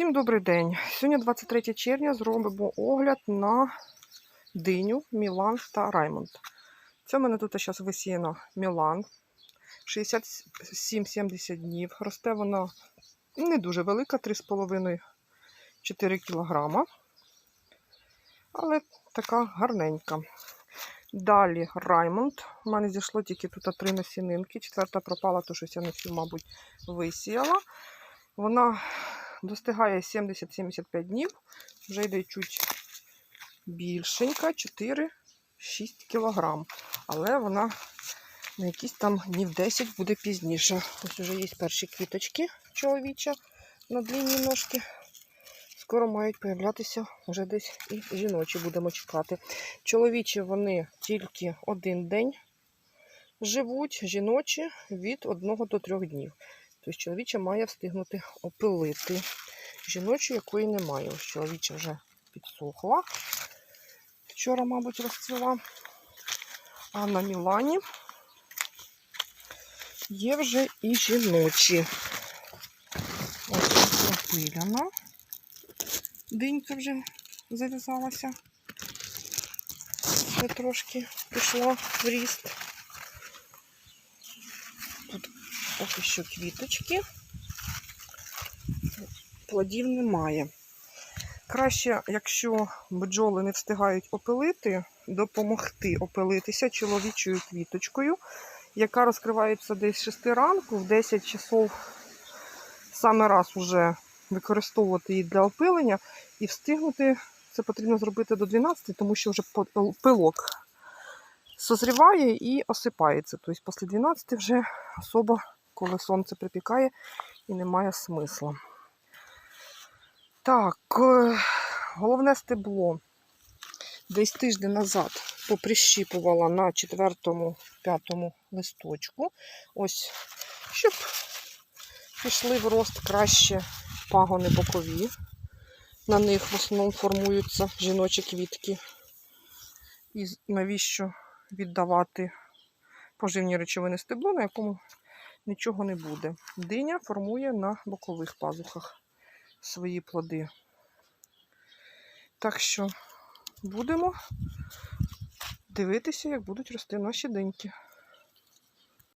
Всім добрий день. Сьогодні 23 червня зробимо огляд на диню, Мілан та Раймонд. Це в мене тут зараз висіяно Мілан. 67-70 днів. Росте вона не дуже велика, 3,5-4 кг. Але така гарненька. Далі Раймонд. У мене зійшло тільки тут три насінинки. Четверта пропала, то щось я не всю, мабуть, висіяла. Вона достигає 70-75 днів, вже йде чуть більшенька, 4-6 кг. Але вона на якісь там днів 10 буде пізніше. Ось вже є перші квіточки чоловіча на длинні ножки. Скоро мають появлятися вже десь і жіночі будемо чекати. Чоловічі вони тільки один день живуть, жіночі від 1 до 3 днів. Тобто чоловіча має встигнути опилити. Жіночу, якої немає. Ось чоловіча вже підсохла. Вчора, мабуть, розцвіла. А на Мілані є вже і жіночі. Ось опиляна. Динька вже зав'язалася. Ще трошки пішло в ріст. Тут поки що квіточки. Плодів немає. Краще, якщо бджоли не встигають опилити, допомогти опилитися чоловічою квіточкою, яка розкривається десь з 6 ранку, в 10 часов саме раз уже використовувати її для опилення і встигнути це потрібно зробити до 12, тому що вже пилок созріває і осипається. Тобто після 12 вже особо, коли сонце припікає, і немає смисла. Так, е, головне стебло. Десь тиждень назад поприщіпувала на четвертому-п'ятому листочку. Ось, щоб пішли в рост краще пагони бокові. На них в основному формуються жіночі квітки. І навіщо віддавати поживні речовини стебло, на якому нічого не буде. Диня формує на бокових пазухах свої плоди. Так що будемо дивитися, як будуть рости наші диньки.